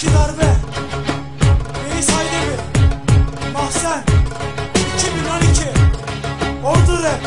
İki darbe Reis Haydemi Mahzen 2012 Ordu Rap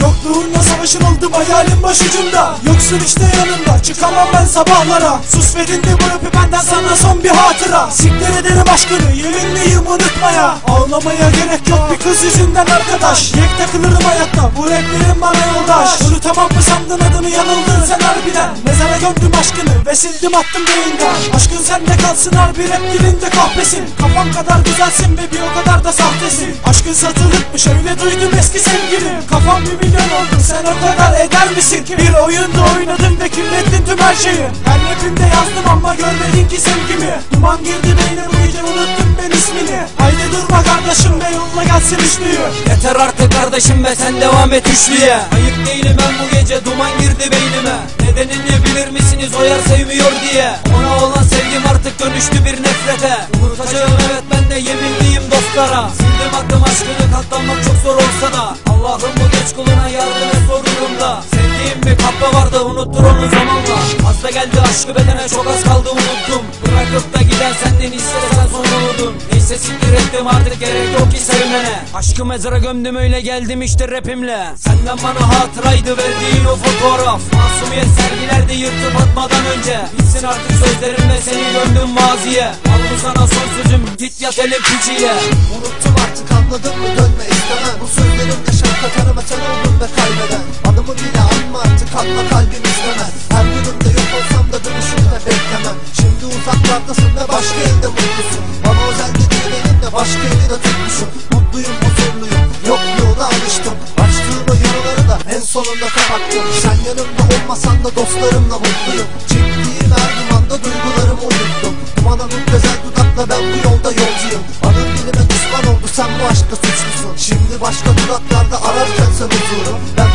Yokluğunla savaşın oldum hayalim başucumda Yoksun işte yanımda çıkamam ben sabahlara. Sus ve dinle bu rapi benden sana son bir hatıra. Siktir ederim aşkını yeminliyim unutmaya. Ağlamaya gerek yok bir kız yüzünden arkadaş. Yek takılırım hayatta bu raplerim bana yoldaş. Unutamam mı sandın adını yanıldın sen harbiden? Mezara gömdüm aşkını ve sildim attım beyinden Aşkın sende kalsın harbi rap dilinde kahpesin. Kafam kadar güzelsin ve bir o kadar da sahtesin. Aşkın satılıkmış öyle duydum eski sevgilim. Kafam bir milyon oldu sen o kadar eder misin Bir oyunda oynadım ve kirlettin tüm her şeyi. Her rapimde yazdım ama görmedin ki sevgimi. Duman girdi beynime bu gece unuttum ben ismini. Haydi durma kardeşim ve yolla gelsin üçlüyü. Yeter artık kardeşim ve sen devam et üçlüye. Ayık değilim ben bu gece duman girdi beynime. Nedenini bilir misiniz o yer sevmiyor diye. Ona olan sevgim artık dönüştü bir nefrete. Unutacağım evet ben de yeminliyim dostlara. Sildim attım aşkını katlanmak çok zor olsa da. Allah'ım bu geç kuluna yardım et zor kahve vardı unuttur onu zamanla. Da geldi aşkı bedene çok az kaldı unuttum. Bırakıp da giden senden istesen son umudum Neyse siktir ettim artık gerek yok ki sevmene. Aşkı mezara gömdüm öyle geldim işte rapimle. Senden bana hatıraydı verdiğin o fotoğraf. Masumiyet sergilerdi yırtıp atmadan önce. Bitsin artık sözlerimle seni gömdüm maziye. Al bu sana son sözüm git yat elim piçiyle Unuttum artık anladın mı? Dönme istemem anma kalbim istemez Her günümde yok olsam da dönüşünü de beklemem. Şimdi uzaklardasın ve başka elde mutlusun Bana özel dediğin elimle başka eli de tutmuşum. Mutluyum huzurluyum. Yokluğuna alıştım. Açtığım o yaraları da en sonunda kapattım Sen yanımda olmasan da dostlarımla mutluyum. Çektiğim her dumanda duygularımı unuttum. Dumana müptezel dudakla ben bu yolda yolcuyum. Anın dilime düşman oldu sen bu aşkta suçlusun. Şimdi başka dudaklarda ararken sen huzuru Ben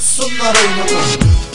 de gittin